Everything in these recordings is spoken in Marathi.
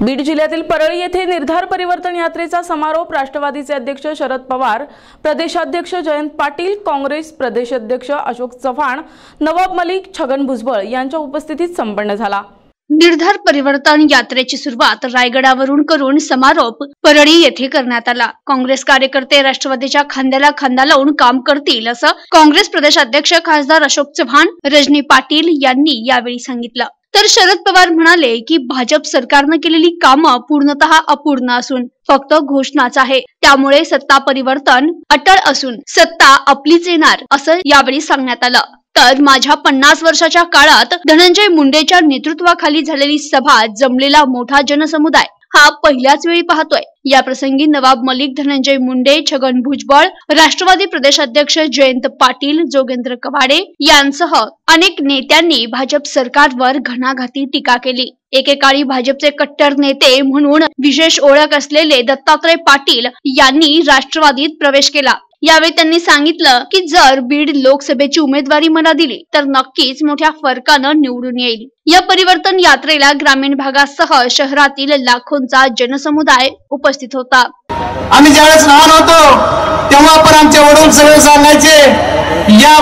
बीड जिल्ह्यातील परळी येथे निर्धार परिवर्तन यात्रेचा समारोप राष्ट्रवादीचे अध्यक्ष शरद पवार प्रदेशाध्यक्ष जयंत पाटील काँग्रेस प्रदेशाध्यक्ष अशोक चव्हाण नवाब मलिक छगन भुजबळ यांच्या उपस्थितीत संपन्न झाला. निर्धार परिवर्तन यात्रेची सुरुवात रायगडावरून करून समारोप परळी येथे करण्यात आला. काँग्रेस कार्यकर्ते राष्ट्रवादीच्या खांद्याला खांदा लावून काम करतील असं काँग्रेस प्रदेशाध्यक्ष खासदार अशोक चव्हाण रजनी पाटील यांनी यावेळी सांगितलं. तर शरद पवार म्हणाले की भाजप सरकारनं केलेली कामं पूर्णतः अपूर्ण असून फक्त घोषणाच आहे. त्यामुळे सत्ता परिवर्तन अटळ असून सत्ता आपलीच येणार असं यावेळी सांगण्यात आलं. तर माझ्या पन्नास वर्षाच्या काळात धनंजय मुंडेच्या नेतृत्वाखाली झालेली सभा जमलेला मोठा जनसमुदाय हा पहिल्याच वेळी पाहतोय. याप्रसंगी नवाब मलिक धनंजय मुंडे छगन भुजबळ राष्ट्रवादी प्रदेशाध्यक्ष जयंत पाटील जोगेंद्र कवाडे यांसह अनेक नेत्यांनी भाजप सरकारवर घणाघाती टीका केली. एकेकाळी भाजपचे कट्टर नेते म्हणून विशेष ओळख असलेले दत्तात्रय पाटील यांनी राष्ट्रवादीत प्रवेश केला. यावेळी त्यांनी सांगितलं की जर बीड लोकसभेची उमेदवारी मला दिली तर नक्कीच मोठ्या फरकानं निवडून येईल. या परिवर्तन यात्रेला ग्रामीण भागासह शहरातील लाखोंचा जनसमुदाय उपस्थित होता. आम्ही ज्यावेळेस लहान होतो तेव्हा पण आमचे वडील सगळे सांगायचे या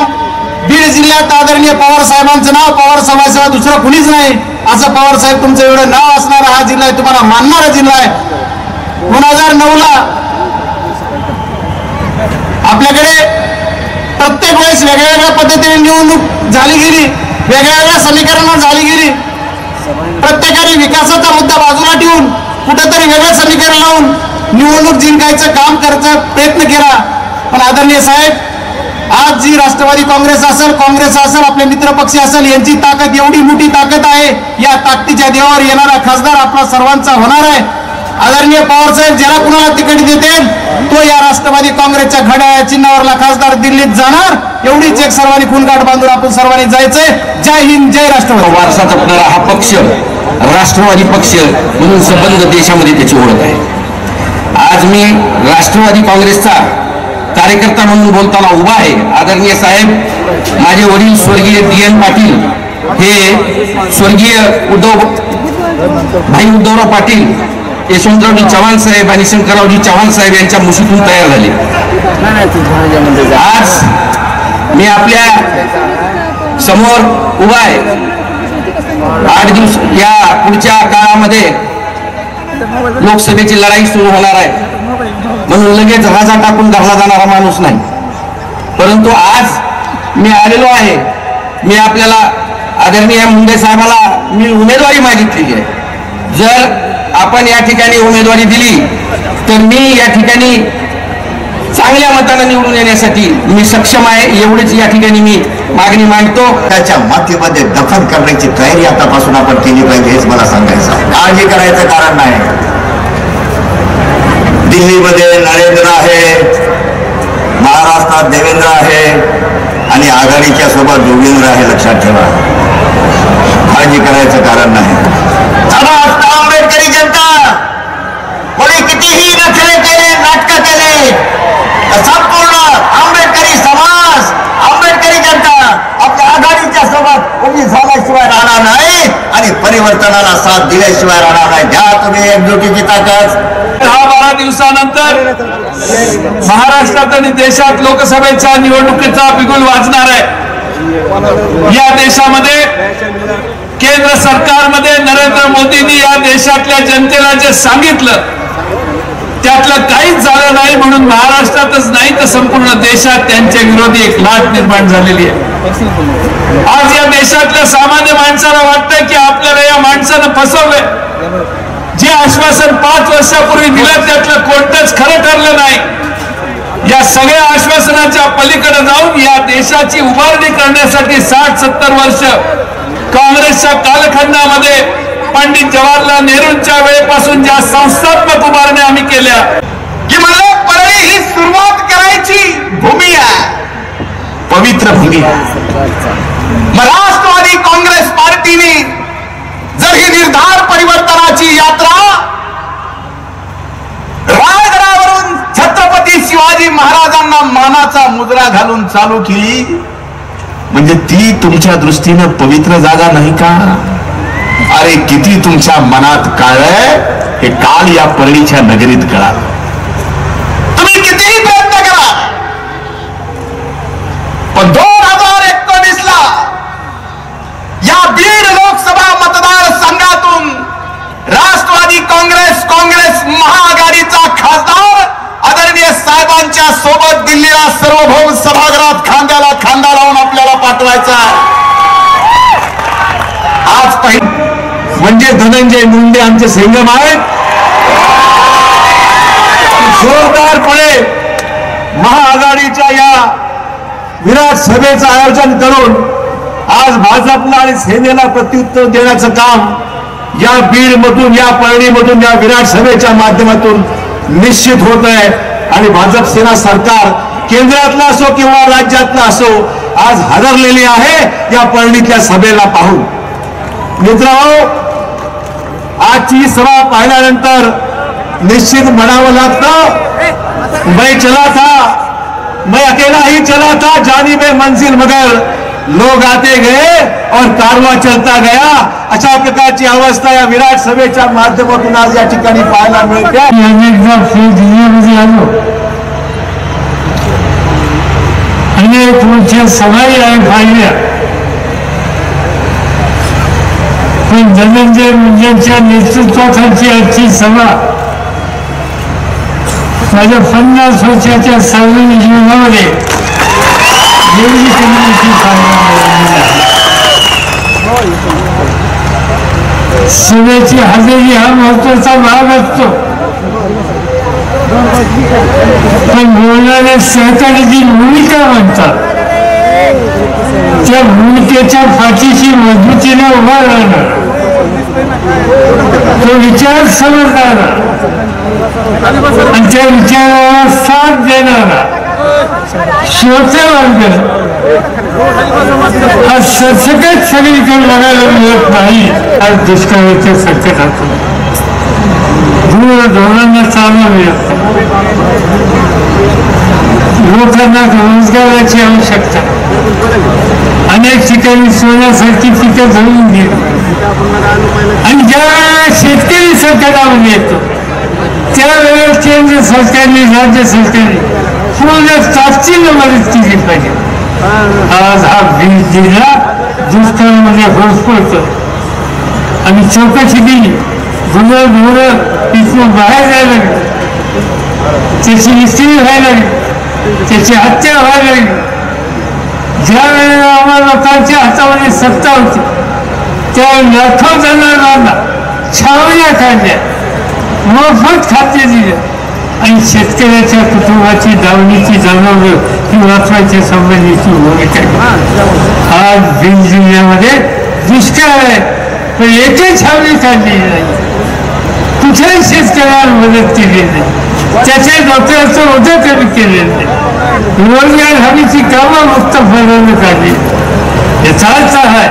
बीड जिल्ह्यात आदरणीय पवार साहेबांचं नाव पवार समाजाशिवाय दुसरं कुणीच नाही. असं पवार साहेब तुमचं एवढं नाव असणारा हा जिल्हा आहे तुम्हाला मानणारा जिल्हा आहे. दोन हजार नऊ ला आपल्याकडे प्रत्येक वेळेस वेगळ्या वेगळ्या पद्धतीने निवडणूक झाली गेली वेगळ्या वेगळ्या समीकरणात झाली गेली. प्रत्येकाने विकासाचा मुद्दा बाजूला ठेवून कुठेतरी वेगळं समीकरण लावून निवडणूक जिंकायचं काम करायचा प्रयत्न केला. पण आदरणीय साहेब आज जी राष्ट्रवादी काँग्रेस असेल काँग्रेस असेल आपले मित्रपक्षी असेल यांची ताकद एवढी मोठी ताकद आहे या ताकदीच्या देवावर येणारा खासदार आपला सर्वांचा होणार आहे. आदरणीय पवार साहेब ज्याला कुणाला तिकीट देतील तो या राष्ट्रवादी काँग्रेसच्या घड्याळ्या चिन्हावरला खासदार दिल्लीत जाणार. एवढीच एक सर्वांनी खूनगाठ बांधून आपण सर्वांनी जायचंय. जय हिंद जय राष्ट्रवादी. वारसा जपणारा हा पक्ष राष्ट्रवादी पक्ष म्हणून संबंध देशामध्ये त्याची ओळख आहे. आज मी राष्ट्रवादी काँग्रेसचा कार्यकर्ता म्हणून बोलताना उभा आहे. आदरणीय साहेब माझे वडील स्वर्गीय डी एन पाटील हे स्वर्गीय उद्धव भाई उद्धवराव पाटील यशवंतरावजी चव्हाण साहेब आणि शंकररावजी चव्हाण साहेब यांच्या मुशीतून तयार झाले. आज मी आपल्यासमोर उभा आहे. आठ दिवस या पुढच्या काळामध्ये लोकसभेची लढाई सुरू होणार आहे. म्हणून लगेच राजा टाकून घरला जाणारा माणूस नाही. परंतु आज मी आलेलो आहे. मी आपल्याला आदरणीय मुंडे साहेबाला मी उमेदवारी मागितलेली आहे. जर आपण या ठिकाणी उमेदवारी दिली तर मी या ठिकाणी चांगल्या मतानं निवडून येण्यासाठी मी सक्षम आहे. एवढीच या ठिकाणी मी मागणी मांडतो. त्याच्या मातीमध्ये दफन करण्याची तयारी आतापासून आपण केली पाहिजे हेच मला सांगायचं काळजी करायचं कारण नाही. दिल्लीमध्ये नरेंद्र आहे महाराष्ट्रात देवेंद्र आहे आणि आघाडीच्या सोबत जोगेंद्र आहे लक्षात ठेवा. काळजी करायचं कारण नाही. समस्त आंबेडकरी जनता कोणी कितीही नखरे केले नाटक केले संपूर्ण आंबेडकरी समाज आंबेडकरी जनता आपल्या आघाडीच्या सोबत उभी झाल्याशिवाय राहणार नाही आणि परिवर्तनाला साथ दिल्याशिवाय राहणार नाही. घ्या तुम्ही एकजुटीची ताकद. दहा बारा दिवसानंतर महाराष्ट्रात आणि देशात लोकसभेच्या निवडणुकीचा बिगुल वाजणार आहे. या देशामध्ये केंद्र सरकारमध्ये नरेंद्र मोदींनी या देशातल्या जनतेला जे सांगितलं त्यातलं काहीच झालं नाही म्हणून महाराष्ट्रातच नाही तर संपूर्ण देशात त्यांच्या विरोधी एक लाट निर्माण झालेली आहे. आज या देशातल्या सामान्य माणसाला वाटतं की आपल्याला या माणसानं फसवलंय. जे आश्वासन पाच वर्षापूर्वी दिलं त्यातलं कोणतंच खरं ठरलं नाही. या सगळ्या आश्वासनाच्या पलीकडे जाऊन या देशाची उभारणी करण्यासाठी साठ सत्तर वर्ष काँग्रेसच्या कालखंडामध्ये पंडित जवाहरलाल नेहरूंच्या वेळेपासून ज्या संस्थात्मक उभारण्या आम्ही केल्या की मला परळी ही सुरुवात करायची भूमी आहे. पवित्र भूमी मग राष्ट्रवादी काँग्रेस पार्टीने जर ही निर्धार परिवर्तनाची यात्रा रायगडावरून छत्रपती शिवाजी महाराजांना मानाचा मुद्रा घालून चालू केली म्हणजे ती तुमच्या दृष्टीनं पवित्र जागा नाही का? अरे किती तुमच्या मनात काळय हे काल या परळीच्या नगरीत कळा तुम्ही कितीही प्रयत्न करा. पण दोन हजार एकोणीस ला या बीड लोकसभा मतदारसंघातून राष्ट्रवादी काँग्रेस काँग्रेस महाआघाडीचा खासदार आदरणीय साहेबांच्या सोबत दिल्लीला सार्वभौम सभागृहात खांद्याला खांदा लावून आपल्या पाठवायचा. आज काही म्हणजे धनंजय मुंडे आमचे संगम आहेत. जोरदारपणे महाआघाडीच्या या विराट सभेचं आयोजन करून आज भाजपला आणि सेनेला प्रत्युत्तर देण्याचं काम या बीड मधून या परळीमधून या विराट सभेच्या माध्यमातून निश्चित होत आहे. आणि भाजप सेना सरकार केंद्रातला असो किंवा राज्यातला असो आज हरलेली आहे या पर्णीतल्या सभेला पाहून. मित्रांनो आजची सभा पाहिल्यानंतर निश्चित म्हणावं लागतं मै चला था मैं अकेला ही चला था जानी में मंजिल मगर लोग आते गए और कारवा चलता गया. अशा प्रकारची अवस्था या विराट सभेच्या माध्यमातून आज या ठिकाणी पाहायला मिळते. अनेकदा जिल्ह्यामध्ये आलो अनेक आहे पाहिल्या पण धनंजय मुंडेंच्या नेतृत्वाखालची आजची सभा माझ्या पन्नास वर्षाच्या सार्वजनिक जीवनामध्ये एवढी कमी मोठी सभेची हजेरी हा महत्त्वाचा भाग असतो पण बोलणाऱ्या सहकार्याची भूमिका म्हणतात. त्या भूमिकेच्या पाठीशी मजबूतीने उभा राहणार. तो विचार समजणारा. आणि त्या विचाराला साथ देणारा. श्रोते वर्ग हा सरसकट सगळीकडे बघायला मिळत नाही. आज दुष्काळाच्या संकटातून. दूर धोरणांना चालू मिळत. लोकांना रोजगाराची आवश्यकता. अनेक ठिकाणी सोन्यासारखी पिकं जळून गेली. आणि ज्या शेतकरी संकटामध्ये येतो त्यावेळेस केंद्र सरकारने राज्य सरकारने पूर्ण ताकदीनं मदत केली पाहिजे. आज हा बीज जिल्हा दुष्काळामध्ये होस आणि चौकशी केली गुन्हा ढोरं इथून बाहेर जायला लागली. त्याची इस्त्री व्हायला लागली. त्याची हत्या व्हायला ज्या वेळेला आम्हा लोकांच्या हातामध्ये सत्ता होती त्या लाखो जणांना छावण्या काढल्या मोफत खाते दिले. आणि शेतकऱ्याच्या कुटुंबाची दावणीची जनावर ही वाचवायच्या संबंधीची भूमिका आहे. आज बीड जिल्ह्यामध्ये दुष्काळ आहे पण एकही छावणी काढलेली नाही. कुठल्याही शेतकऱ्याला मदत केली नाही. त्याचे डोक्याचं उद्या कमी केलेलं नाही रोजगार हमीची कामं मुक्त फळानं काढली याचा अर्थ आहे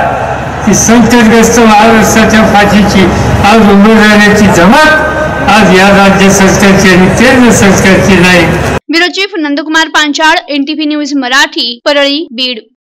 की संकटग्रस्त महाराष्ट्राच्या फाशीची आज उभं राहण्याची जमात आज या राज्य सरकारची आणि केंद्र सरकारची नाही. Bureau chief Nandkumar Panchal NTV news Marathi Parli Beed.